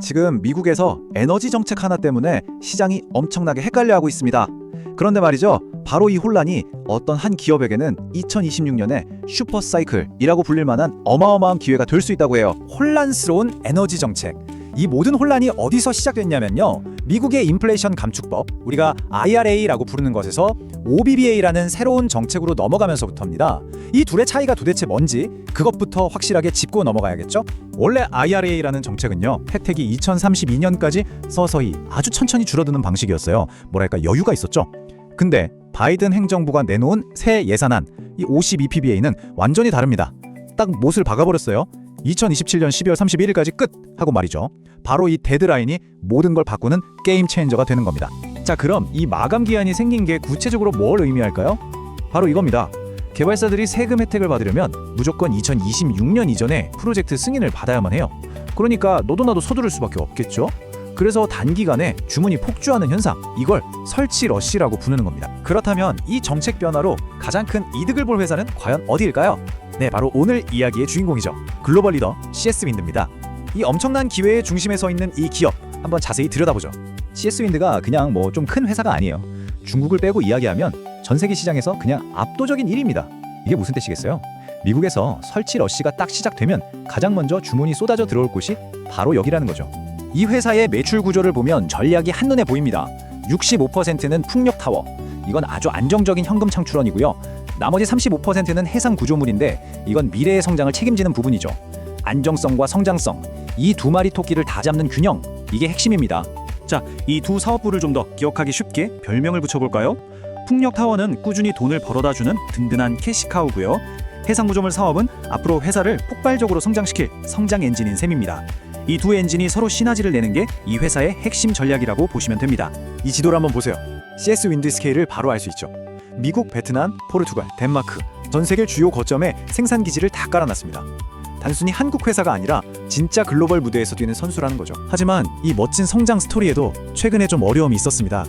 지금 미국에서 에너지 정책 하나 때문에 시장이 엄청나게 헷갈려하고 있습니다. 그런데 말이죠. 바로 이 혼란이 어떤 한 기업에게는 2026년에 슈퍼 사이클이라고 불릴 만한 어마어마한 기회가 될 수 있다고 해요. 혼란스러운 에너지 정책. 이 모든 혼란이 어디서 시작됐냐면요. 미국의 인플레이션 감축법, 우리가 IRA라고 부르는 것에서 OBBA라는 새로운 정책으로 넘어가면서부터입니다. 이 둘의 차이가 도대체 뭔지 그것부터 확실하게 짚고 넘어가야겠죠? 원래 IRA라는 정책은요. 혜택이 2032년까지 서서히 아주 천천히 줄어드는 방식이었어요. 뭐랄까 여유가 있었죠. 근데 바이든 행정부가 내놓은 새 예산안 이 52PBA는 완전히 다릅니다. 딱 못을 박아버렸어요. 2027년 12월 31일까지 끝 하고 말이죠. 바로 이 데드라인이 모든 걸 바꾸는 게임 체인저가 되는 겁니다. 자, 그럼 이 마감 기한이 생긴 게 구체적으로 뭘 의미할까요? 바로 이겁니다. 개발사들이 세금 혜택을 받으려면 무조건 2026년 이전에 프로젝트 승인을 받아야만 해요. 그러니까 너도 나도 서두를 수밖에 없겠죠. 그래서 단기간에 주문이 폭주하는 현상, 이걸 설치 러시라고 부르는 겁니다. 그렇다면 이 정책 변화로 가장 큰 이득을 볼 회사는 과연 어디일까요? 네, 바로 오늘 이야기의 주인공이죠. 글로벌 리더 CS 윈드입니다. 이 엄청난 기회의 중심에 서 있는 이 기업 한번 자세히 들여다보죠. CS 윈드가 그냥 뭐 좀 큰 회사가 아니에요. 중국을 빼고 이야기하면 전 세계 시장에서 그냥 압도적인 1위입니다. 이게 무슨 뜻이겠어요? 미국에서 설치 러시가 딱 시작되면 가장 먼저 주문이 쏟아져 들어올 곳이 바로 여기라는 거죠. 이 회사의 매출 구조를 보면 전략이 한눈에 보입니다. 65%는 풍력 타워. 이건 아주 안정적인 현금 창출원이고요. 나머지 35%는 해상 구조물인데 이건 미래의 성장을 책임지는 부분이죠. 안정성과 성장성. 이 두 마리 토끼를 다 잡는 균형. 이게 핵심입니다. 자, 이 두 사업부를 좀 더 기억하기 쉽게 별명을 붙여볼까요? 풍력 타워는 꾸준히 돈을 벌어다 주는 든든한 캐시카우고요. 해상구조물 사업은 앞으로 회사를 폭발적으로 성장시킬 성장 엔진인 셈입니다. 이 두 엔진이 서로 시너지를 내는 게 이 회사의 핵심 전략이라고 보시면 됩니다. 이 지도를 한번 보세요. CS 윈드 스케일을 바로 알 수 있죠. 미국, 베트남, 포르투갈, 덴마크 전 세계 주요 거점에 생산 기지를 다 깔아놨습니다. 단순히 한국 회사가 아니라 진짜 글로벌 무대에서 뛰는 선수라는 거죠. 하지만 이 멋진 성장 스토리에도 최근에 좀 어려움이 있었습니다.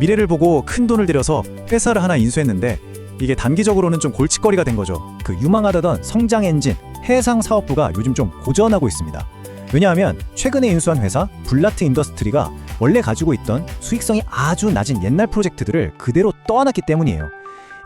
미래를 보고 큰 돈을 들여서 회사를 하나 인수했는데 이게 단기적으로는 좀 골칫거리가 된 거죠. 그 유망하다던 성장 엔진 해상 사업부가 요즘 좀 고전하고 있습니다. 왜냐하면 최근에 인수한 회사 블라트 인더스트리가 원래 가지고 있던 수익성이 아주 낮은 옛날 프로젝트들을 그대로 떠안았기 때문이에요.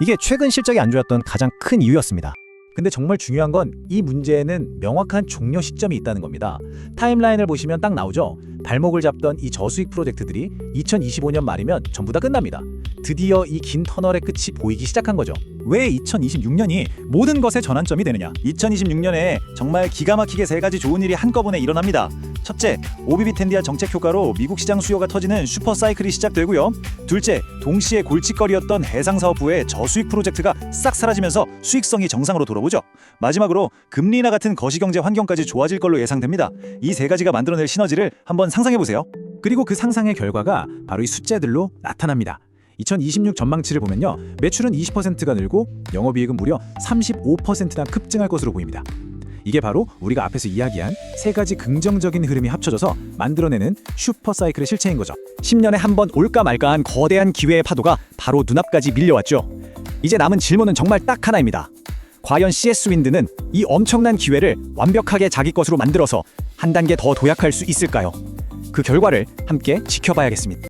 이게 최근 실적이 안 좋았던 가장 큰 이유였습니다. 근데 정말 중요한 건 이 문제에는 명확한 종료 시점이 있다는 겁니다. 타임라인을 보시면 딱 나오죠. 발목을 잡던 이 저수익 프로젝트들이 2025년 말이면 전부 다 끝납니다. 드디어 이 긴 터널의 끝이 보이기 시작한 거죠. 왜 2026년이 모든 것의 전환점이 되느냐? 2026년에 정말 기가 막히게 세 가지 좋은 일이 한꺼번에 일어납니다. 첫째, 오비비 텐디아 정책 효과로 미국 시장 수요가 터지는 슈퍼 사이클이 시작되고요. 둘째, 동시에 골칫거리였던 해상 사업부의 저수익 프로젝트가 싹 사라지면서 수익성이 정상으로 돌아오죠. 마지막으로 금리 인하 같은 거시경제 환경까지 좋아질 걸로 예상됩니다. 이 세 가지가 만들어낼 시너지를 한번 상상해 보세요. 그리고 그 상상의 결과가 바로 이 숫자들로 나타납니다. 2026 전망치를 보면요. 매출은 20%가 늘고 영업이익은 무려 35%나 급증할 것으로 보입니다. 이게 바로 우리가 앞에서 이야기한 세 가지 긍정적인 흐름이 합쳐져서 만들어내는 슈퍼 사이클의 실체인 거죠. 10년에 한 번 올까 말까한 거대한 기회의 파도가 바로 눈앞까지 밀려왔죠. 이제 남은 질문은 정말 딱 하나입니다. 과연 CS 윈드는 이 엄청난 기회를 완벽하게 자기 것으로 만들어서 한 단계 더 도약할 수 있을까요? 그 결과를 함께 지켜봐야겠습니다.